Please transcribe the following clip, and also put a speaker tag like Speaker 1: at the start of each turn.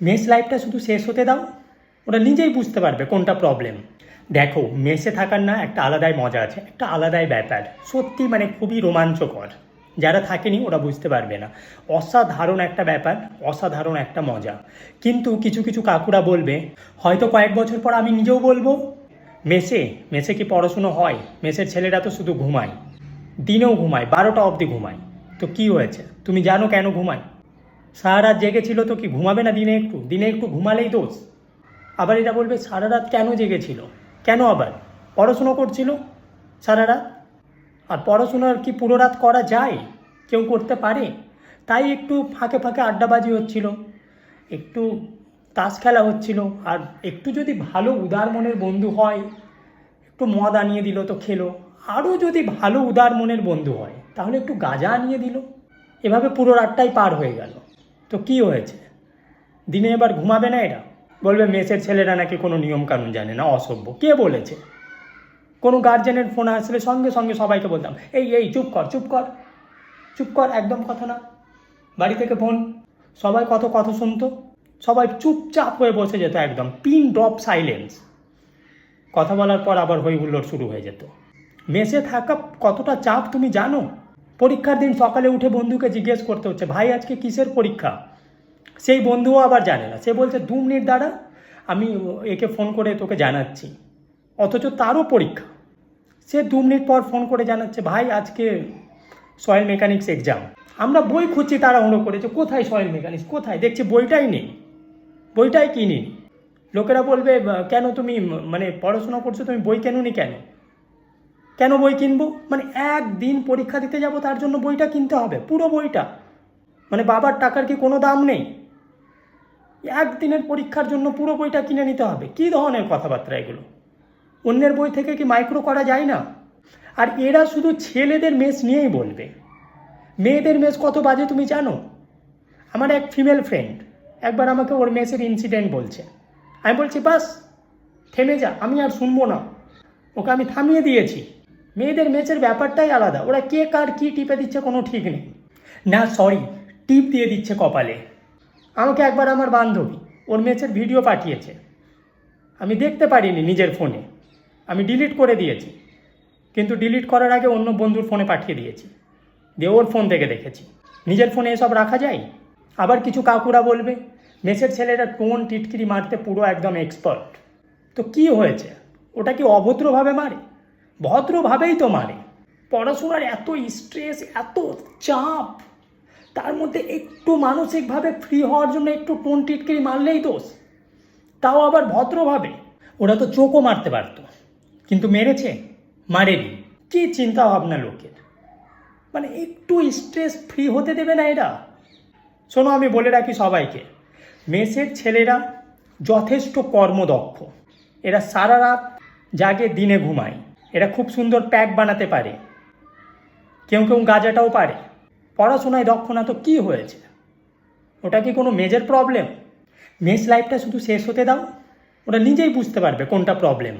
Speaker 1: Mace লাইফটা শুধু শেষ হতে দাও ওরা নিজেই বুঝতে পারবে কোনটা প্রবলেম দেখো মেসে থাকার না একটা আলাদাই মজা আছে, একটা আলাদাই ব্যাপার। সত্যি মানে খুবই রোমাঞ্চকর। যারা থাকেনি, ওরা বুঝতে পারবে না। অসাধারণ একটা ব্যাপার, অসাধারণ একটা মজা। কিন্তু কিছু কিছু কাকুরা বলবে, হয়তো কয়েক বছর পর আমি নিজেও বলব। মেসে মেসে কি পড়াশুনো হয়? মেসের ছেলেরা তো শুধু ঘুমায়। দিনেও ঘুমায়, বারোটা অবধি ঘুমায়। তো কি হয়েছে? তুমি জানো কেন ঘুমায়? সারা রাত জেগেছিল তো কি ঘুমাবে না দিনে একটু? দিনে একটু ঘুমালেই দোষ। আবার এটা বলবে সারা রাত কেন জেগেছিল কেন আবার? পড়াশুনো করছিল সারা রাত আর পড়াশোনার কি পুরো রাত করা যায়? কেউ করতে পারে? তাই একটু ফাঁকে ফাঁকে আড্ডাবাজি হচ্ছিল, একটু তাস খেলা হচ্ছিল, আর একটু যদি ভালো উদার মনের বন্ধু হয়, একটু মদ আনিয়ে দিল তো খেলো। আরও যদি ভালো উদার মনের বন্ধু হয়, তাহলে একটু গাঁজা আনিয়ে দিল। এভাবে পুরো রাতটাই পার হয়ে গেল। তো কি হয়েছে? দিনে এবার ঘুমাবে না এরা? বলবে, মেসের ছেলেরা নাকি কোনো নিয়ম কানুন জানে না, অসভ্য। কে বলেছে? কোনো গার্জেনের ফোন আসলে সঙ্গে সঙ্গে সবাইকে বলতাম, এই এই, চুপ কর চুপ কর। চুপ কর, একদম কথা না। বাড়ি থেকে ফোন সবাই কত কথা শুনতো? সবাই চুপচাপ হয়ে বসে যেত একদম, পিন ড্রপ সাইলেন্স কথা বলার পর আবার হই হুল্লোড় শুরু হয়ে যেত। মেসে থাকা কতটা চাপ তুমি জানো? পরীক্ষার দিন সকালে উঠে বন্ধুকে জিজ্ঞেস করতে হচ্ছে, ভাই, আজকে কিসের পরীক্ষা? সেই বন্ধুও আবার জানে না। সে বলছে, দু মিনিট দাঁড়া, আমি একে ফোন করে তোকে জানাচ্ছি। অথচ তারও পরীক্ষা। সে দু মিনিট পর ফোন করে জানাচ্ছে, ভাই, আজকে সয়েল মেকানিক্স এক্সাম। আমরা বই খুঁজছি তারা তাড়াহুড়ো করেছে কোথায় সয়েল মেকানিক্স, কোথায়? দেখছি বইটাই নেই। বইটাই কিনি লোকেরা বলবে, কেন তুমি মানে পড়াশোনা করছ, তুমি বই কেননি কেন? কেন বই কিনবো? মানে একদিন পরীক্ষা দিতে যাব, তার জন্য বইটা কিনতে হবে, পুরো বইটা। মানে বাবার টাকার কি কোনো দাম নেই? একদিনের পরীক্ষার জন্য পুরো বইটা কিনে নিতে হবে। কী ধরনের কথাবার্তা এগুলো? অন্যের বই থেকে কি মাইক্রো করা যায় না? আর এরা শুধু ছেলেদের মেস নিয়েই বলবে। মেয়েদের মেস কত বাজে তুমি জানো? আমার এক ফিমেল ফ্রেন্ড একবার আমাকে ওর মেসের ইনসিডেন্ট বলছে। আমি বলছি, বাস, থেমে যা, আমি আর শুনব না। ওকে আমি থামিয়ে দিয়েছি। মেয়েদের মেসের ব্যাপারটাই আলাদা। ওরা কে কার কী টিপে দিচ্ছে কোনো ঠিক নেই। না সরি টিপ দিয়ে দিচ্ছে কপালে। আমাকে একবার আমার বান্ধবী, ওর মেসের ভিডিও পাঠিয়েছে। আমি দেখতে পারিনি নিজের ফোনে আমি ডিলিট করে দিয়েছি। কিন্তু ডিলিট করার আগে অন্য বন্ধুর ফোনে পাঠিয়ে দিয়েছি। দিয়ে ওর ফোন থেকে দেখেছি। নিজের ফোনে এসব রাখা যায়? আবার কিছু কাকুরা বলবে মেসের ছেলেরা টোন টিটকিরি মারতে পুরো একদম এক্সপার্ট তো কি হয়েছে? ওটা কি অভদ্রভাবে মারে? ভদ্রভাবেই তো মারে পড়াশোনার এত স্ট্রেস এত চাপ, তার মধ্যে একটু মানসিকভাবে ফ্রি হওয়ার জন্য একটু টোন টিটকিরি মারলেই দোষ। তাও আবার ভদ্রভাবে। ওরা তো চোখও মারতে পারতো, কিন্তু মেরেছে, মারেনি। কি চিন্তা ভাবনা লোকের। মানে একটু স্ট্রেস ফ্রি হতে দেবে না এরা। শোনো, আমি বলে রাখি সবাইকে, মেসের ছেলেরা যথেষ্ট কর্মদক্ষ। এরা সারা রাত জাগে, দিনে ঘুমায়। এরা খুব সুন্দর প্যাক বানাতে পারে। কেউ কেউ গাঁজাটাও পারে। পড়াশোনায় দক্ষ না তো কী হয়েছে? ওটা কি কোনো মেজর প্রবলেম মেস লাইফটা শুধু শেষ হতে দাও? ওটা নিজেই বুঝতে পারবে কোনটা প্রবলেম